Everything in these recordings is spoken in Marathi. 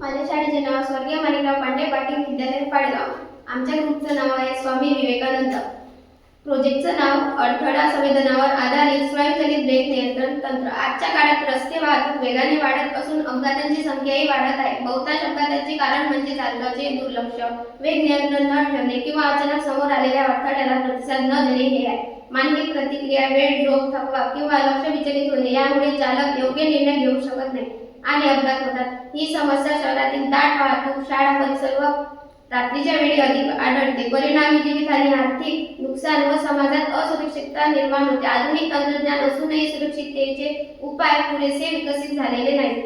माझ्या शाळेचे नाव स्वर्गीय माणिकराव पांडे पाटील विद्यालय पाडगाव. आमच्या ग्रुपचं नाव आहे स्वामी विवेकानंद. प्रोजेक्टचं नाव अडथळा संवेदनावर आधारित स्वयंचलित ब्रेक नियंत्रण तंत्र. आजच्या काळात रस्ते वाहतूक वेगाने वाढत असून अपघातांची संख्याही वाढत आहे. बहुतांश अपघातांचे कारण म्हणजे चालकाचे दुर्लक्ष वेग नियंत्रण न ठेवणे किंवा अचानक समोर आलेल्या अडथळ्याला प्रतिसाद न देणे हे आहे. मानवी प्रतिक्रिया वेळ झोप थकवा किंवा लक्ष विचलित होणे यामुळे चालक योग्य निर्णय घेऊ शकत नाही आणि अपघात होतात. ही समस्या शहरातील दाट वाहतूक शाळा परिसर व रात्रीच्या वेळी अधिक आढळते. परिणामी जीवितहानी आर्थिक नुकसान व समाजात असुरक्षितता निर्माण होते. आधुनिक तंत्रज्ञान असूनही सुरक्षिततेचे उपाय पुरेसे विकसित झालेले नाहीत.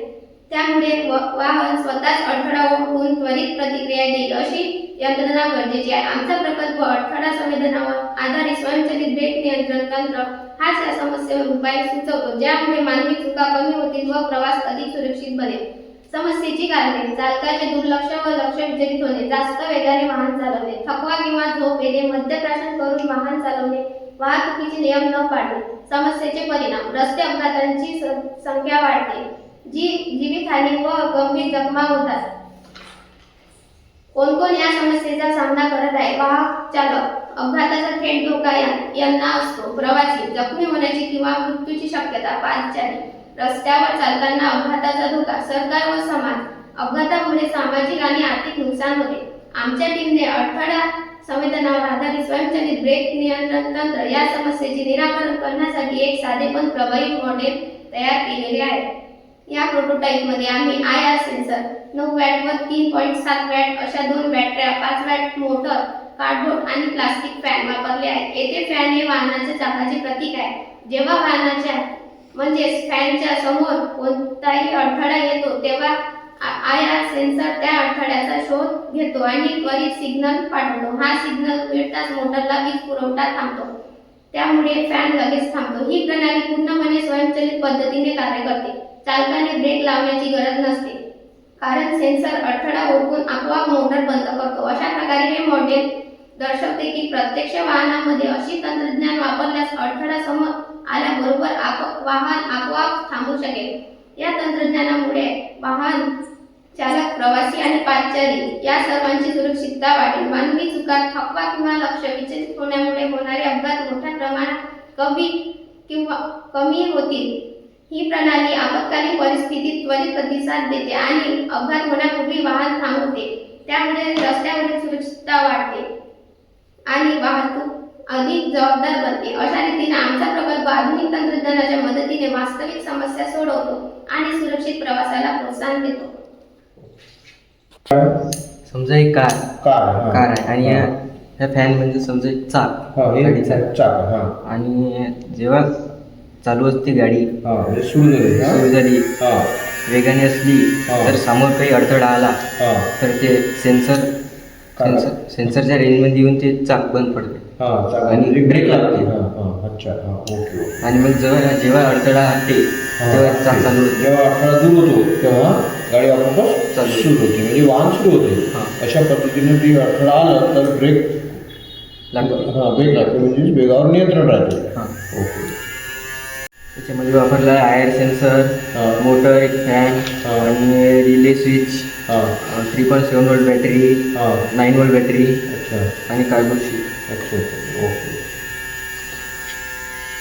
त्यामुळे व- वाहन स्वतःच अडथळा ओळखून त्वरित प्रतिक्रिया देईल अशी यंत्रणा गरजेची आहे. आमचा प्रकल्प अडथळा संवेदनावर आधारित स्वयंचलित ब्रेक नियंत्रण तंत्र हाच या समस्येवर उपाय सुचवतो ज्यामुळे मानवी चुका कमी होतील व प्रवास अधिक सुरक्षित बनेल. समस्येची कारणे. चालकाचे दुर्लक्ष व लक्ष विचलित होणे. जास्त वेगाने वाहन चालवणे. थकवा किंवा झोप येणे. मद्यप्राशन करून वाहन चालवणे. वाहतुकीचे नियम न पाळणे. समस्येचे परिणाम. रस्ते अपघातांची संख्या वाढते. जी जीवितहानी व गंभीर जखमा होतात. कोण कोण या समस्येचा सामना करत आहे? वाहक चालक. अपघाताचा थेट धोका यांना असतो. प्रवासी. जखमी होण्याची किंवा मृत्यूची शक्यता पादचारी रस्त्यावर चालताना अपघाताचा धोका सरकार व समाज. अपघातामुळे सामाजिक आणि आर्थिक नुकसान होते आमच्या टीमने अडथळा संवेदनावर आधारित स्वयंचलित ब्रेक नियंत्रण तंत्र या समस्येचे निराकरण करण्यासाठी एक साधे पण प्रभावी मॉडेल तयार केलेले आहे. या प्रोटोटाईपमध्ये आम्ही आय आर सेन्सर नऊ वॅट व तीन पॉईंट सात वॅट अशा दोन बॅटऱ्या पाच वॅट मोटर कार्डबोर्ड आणि प्लास्टिक फॅन वापरले आहेत. येथे फॅन हे वाहनाच्या चाकाचे प्रतीक आहे. जेव्हा वाहनाच्या म्हणजेच फॅनच्या समोर कोणताही अडथळा येतो तेव्हा आय आर सेन्सर त्या अडथळ्याचा शोध घेतो आणि त्वरित सिग्नल पाठवतो. हा सिग्नल मिळताच मोटरला वीज पुरवठा थांबतो. त्यामुळे फॅन लगेच थांबतो. ही प्रणाली पूर्णपणे स्वयंचलित पद्धतीने कार्य करते. चालकाने ब्रेक लावण्याची गरज नसते. कारण सेन्सर अडथळा ओळखून आपोआप मोटर बंद करतो. अशा प्रकारे हे मॉडेल दर्शवते की प्रत्यक्ष वाहनामध्ये अशी तंत्रज्ञान वापरल्यास अडथळा समोर आल्याबरोबर आप वाहन आपोआप थांबू शकेल. या तंत्रज्ञानामुळे वाहन चालक प्रवासी आणि पादचारी या सर्वांची सुरक्षितता वाढेल. मानवी चुका थकवा किंवा लक्ष विचलित होण्यामुळे होणारे अपघात मोठ्या प्रमाणात कमी किंवा कमी होतील. ही प्रणाली आपत्कालीन परिस्थितीत त्वरित प्रतिसाद देते आणि अपघात होण्यापूर्वी वाहन थांबवते. त्यामुळे रस्त्यावरील सुरक्षितता वाढते आणि वाहतूक अधिक जबाबदार बनते अशा रीतीने आमचा प्रकल्प आधुनिक तंत्रज्ञानाच्या मदतीने वास्तविक समस्या सोडवतो आणि सुरक्षित प्रवासाला प्रोत्साहन देतो समजा एक कार कार हा. कार आहे आणि या फॅन म्हणजे समजा एक चाक हा हे गाडीचा चाक हा आणि जेव्हा चालू असते गाडी हा म्हणजे सुरू झाली हा? सुरू झाली हा वेगाने असली हा. तर समोर काही अडथळा आला हा तर ते सेन्सर? सेन्सर सेन्सरच्या रेंजमध्ये येऊन ते चाक बंद पडते. हा चाक आणि ब्रेक लागते. हा हा अच्छा हा ओके ओके. आणि मग जेव्हा जेव्हा अडथळा हटते तेव्हा चाक चालू होते. जेव्हा अडथळा दूर होतो तेव्हा गाडी आपोआप चालू. सुरू होते. म्हणजे वाहन सुरू होते. हा. अशा पद्धतीने ती अडथळा आला तर ब्रेक लागते. हा ब्रेक लागते. म्हणजे वेगावर नियंत्रण राहते. हां. ओके. त्याच्यामध्ये वापरला आहे आयर सेन्सर हा. मोटर एक फॅन हा. आणि relay switch three point seven volt battery nine volt battery अच्छा. आणि अच्छा अच्छा.